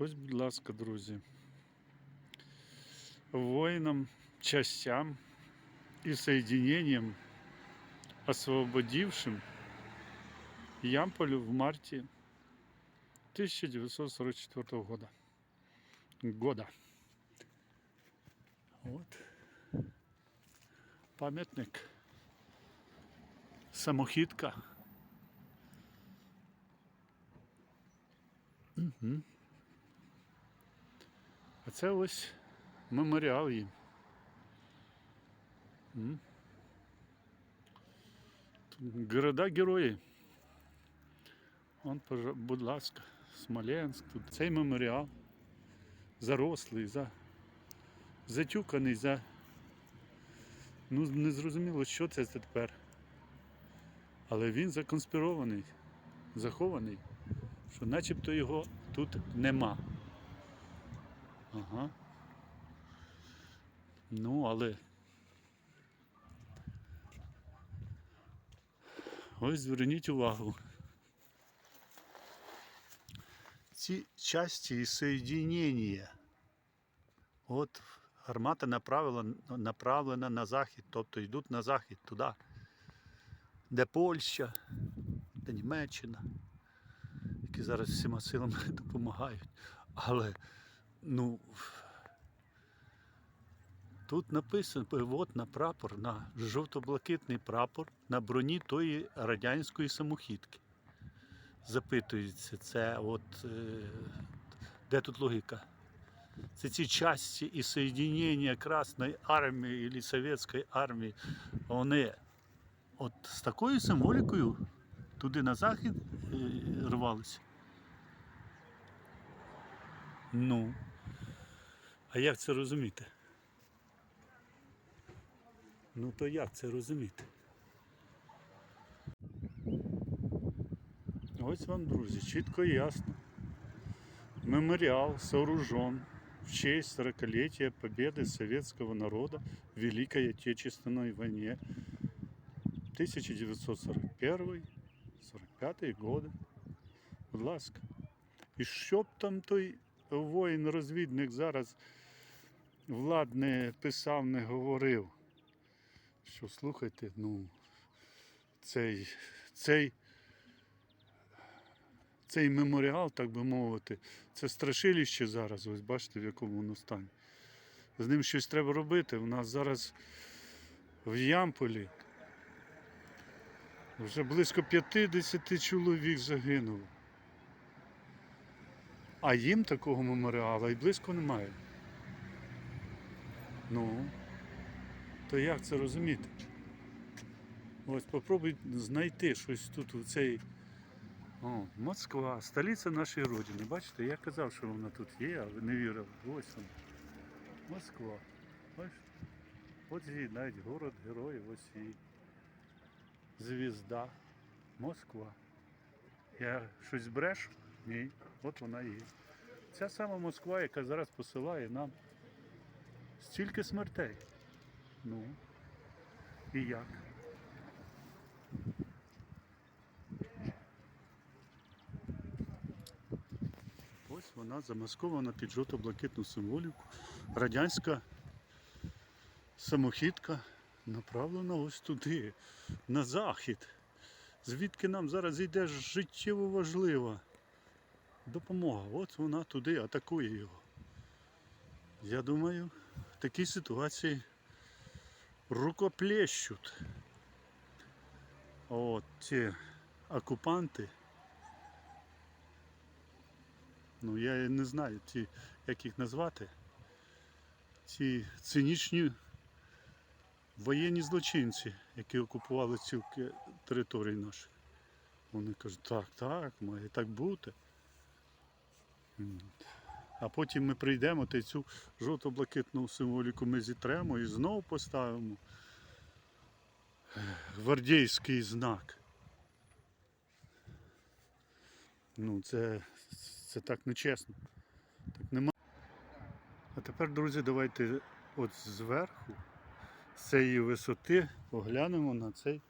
Ось, будь ласка, друзі. Воїнам, частям и соединением, освободившим Ямполю в марте 1944 года. Года. Вот. Пам'ятник. Самохідка. Угу. Це ось меморіал їм. Города герої. Пожа- будь ласка, Смоленськ. Тут цей меморіал зарослий, за, затюканий, за. Ну, не зрозуміло, що це тепер. Але він законспірований, захований, що начебто його тут нема. Ага. Ну, але. Ось зверніть увагу. Ці часті і соєдинення. От гармата направила, направлена на захід, тобто йдуть на захід туди, де Польща, де Німеччина, які зараз всіма силами допомагають. Але ну, тут написано от на прапор, на жовто-блакитний прапор на броні тої радянської самохідки. Запитується, це от е, де тут логіка? Це ці часті і соєдинення Красної армії або Совєтської армії, вони от з такою символікою туди на захід е, рвалися. Ну, а як це розуміти? Ну то як це розуміти? Ось вам, друзі, чітко і ясно. Мемориал сооружен в честь 40-летия победы советского народа в Великой Отечественной войне 1941-45 годы. Будь ласка. І що б там той воїн-розвідник зараз владне писав, не говорив, що слухайте, ну, цей, цей, цей меморіал, так би мовити, це страшилище зараз, ось бачите, в якому воно стані. З ним щось треба робити. У нас зараз в Ямполі вже близько 50 чоловік загинуло. А їм такого меморіалу і близько немає. Ну, то як це розуміти? Ось попробуй знайти щось тут у цей. О, Москва, столиця нашої родини. Бачите, я казав, що вона тут є, а ви не вірили. Ось вона. Москва. Бачите? От її навіть город героїв, ось її. Звізда. Москва. Я щось брешу? Ні. От вона є. Ця сама Москва, яка зараз посилає нам стільки смертей. Ну. І як? Ось вона замаскована під жовто-блакитну символіку. Радянська самохідка направлена ось туди, на захід. Звідки нам зараз йде життєво важлива допомога. От вона туди атакує його. Я думаю, такій ситуації рукоплещуть. От ці окупанти. Ну я не знаю, ті, як їх назвати. Ці цинічні воєнні злочинці, які окупували ці ки- території наші. Вони кажуть, так, так, має так бути. А потім ми прийдемо та цю жовто-блакитну символіку ми зітремо і знову поставимо гвардійський знак. Ну, це, це так нечесно. Так нема. А тепер, друзі, давайте от зверху, з цієї висоти, поглянемо на цей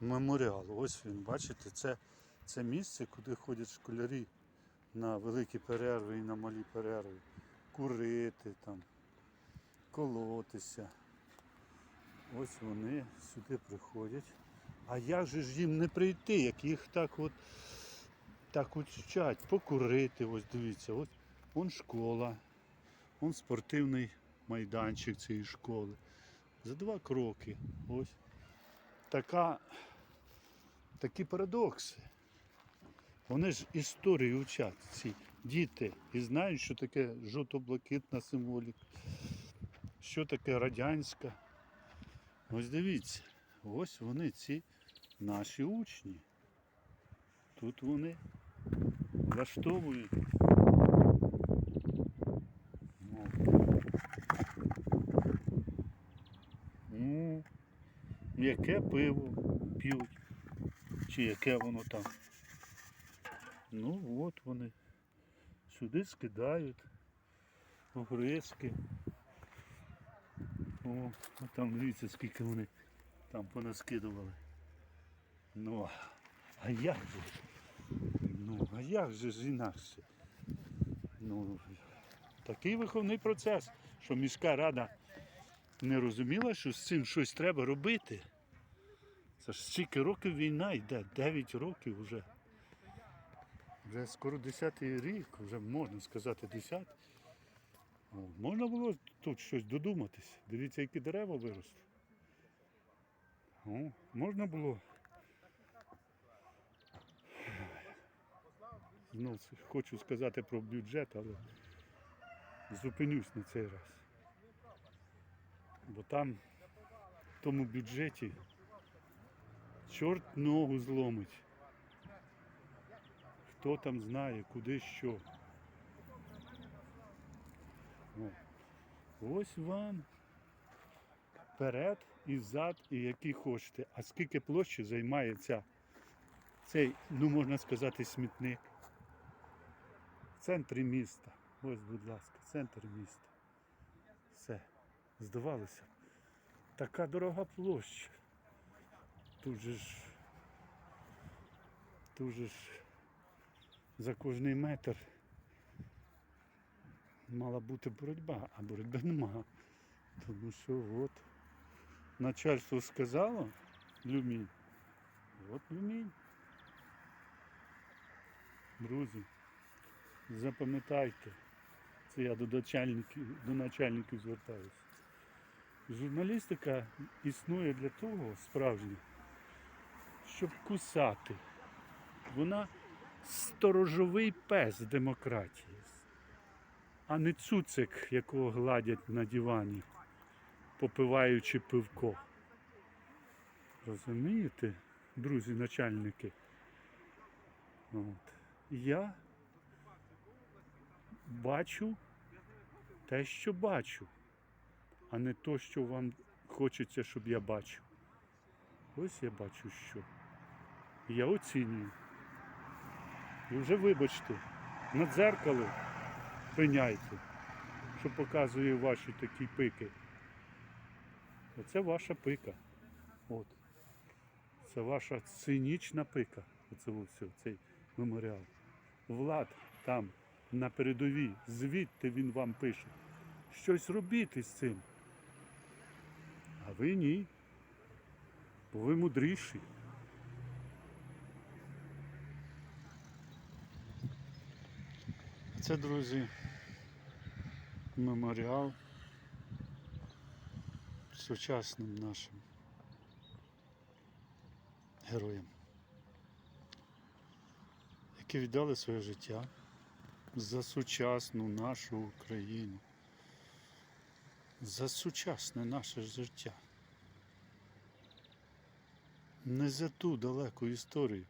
меморіал. Ось він, бачите, це, це місце, куди ходять школярі на великі перерви і на малі перерви. Курити там, колотися. Ось вони сюди приходять. А як же ж їм не прийти, як їх так от так от вчать, покурити, ось дивіться, ось вон школа, вон спортивний майданчик цієї школи. За два кроки. Ось така, такі парадокси. Вони ж історію вчать, ці діти, і знають, що таке жовто-блакитна символіка, що таке радянська. Ось дивіться, ось вони ці наші учні. Тут вони влаштовують. Ну. Ну, яке пиво п'ють, чи яке воно там. Ну от вони сюди скидають огризки. О, а там дивіться, скільки вони там понаскидували. Ну, а як же? Ну, а як же ж інакше? Ну, такий виховний процес, що міська рада не розуміла, що з цим щось треба робити. Це ж стільки років війна йде, 9 років вже. Вже скоро 10-й рік, вже можна сказати 10. Можна було тут щось додуматись. Дивіться, які дерева виросли. О, можна було. Знов хочу сказати про бюджет, але зупинюсь на цей раз. Бо там в тому бюджеті чорт ногу зломить. Хто там знає, куди що. О. Ось вам вперед і зад, і які хочете. А скільки площі займає ця, цей, ну можна сказати, смітник. В центрі міста. Ось, будь ласка, центр міста. Все. Здавалося. Така дорога площа. Тут же ж. Тут же ж за кожний метр мала бути боротьба, а боротьби нема. Тому що от начальство сказало люмінь. От люмінь. Друзі, запам'ятайте, це я до начальників, до начальників звертаюся. Журналістика існує для того справжня, щоб кусати. Вона сторожовий пес демократії, а не цуцик, якого гладять на дивані, попиваючи пивко. Розумієте, друзі, начальники? От. Я бачу те, що бачу, а не то, що вам хочеться, щоб я бачив. Ось я бачу що. Я оцінюю. І вже вибачте, на дзеркало пиняйте, що показує ваші такі пики. Оце ваша пика. От. Це ваша цинічна пика. Оце все, цей меморіал. Влад там на передовій, звідти він вам пише. Щось робіть із цим. А ви ні. Бо ви мудріші. Це, друзі, меморіал сучасним нашим героям, які віддали своє життя за сучасну нашу Україну, за сучасне наше життя. Не за ту далеку історію.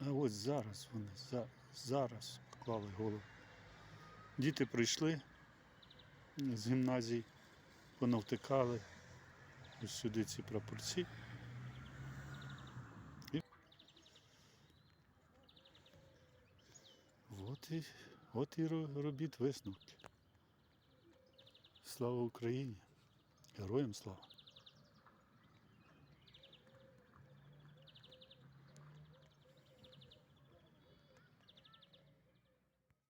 А ось зараз вони, за, зараз поклали голову. Діти прийшли з гімназії, понавтикали ось сюди ці прапорці. І... От і, от і ро- робіть висновки. Слава Україні! Героям слава!